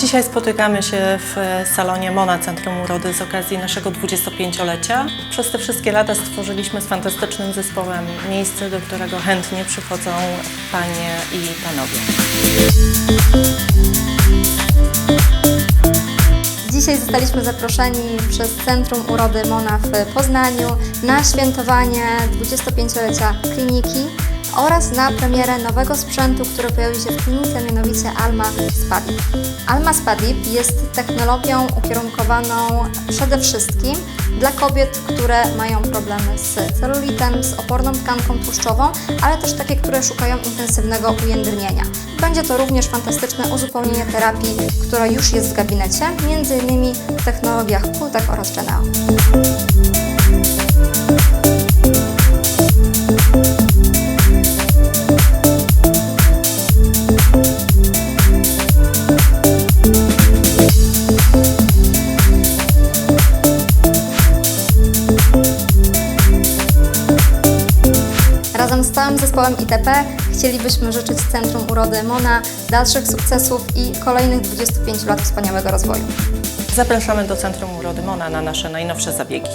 Dzisiaj spotykamy się w salonie Mona Centrum Urody z okazji naszego 25-lecia. Przez te wszystkie lata stworzyliśmy z fantastycznym zespołem miejsce, do którego chętnie przychodzą panie i panowie. Dzisiaj zostaliśmy zaproszeni przez Centrum Urody Mona w Poznaniu na świętowanie 25-lecia kliniki oraz na premierę nowego sprzętu, który pojawi się w klinice, mianowicie Alma Spadip. Alma Spadip jest technologią ukierunkowaną przede wszystkim dla kobiet, które mają problemy z celulitem, z oporną tkanką tłuszczową, ale też takie, które szukają intensywnego ujędrnienia. Będzie to również fantastyczne uzupełnienie terapii, która już jest w gabinecie, m.in. w technologiach Kultek oraz Geneo. Razem z całym zespołem ITP chcielibyśmy życzyć Centrum Urody Mona dalszych sukcesów i kolejnych 25 lat wspaniałego rozwoju. Zapraszamy do Centrum Urody Mona na nasze najnowsze zabiegi.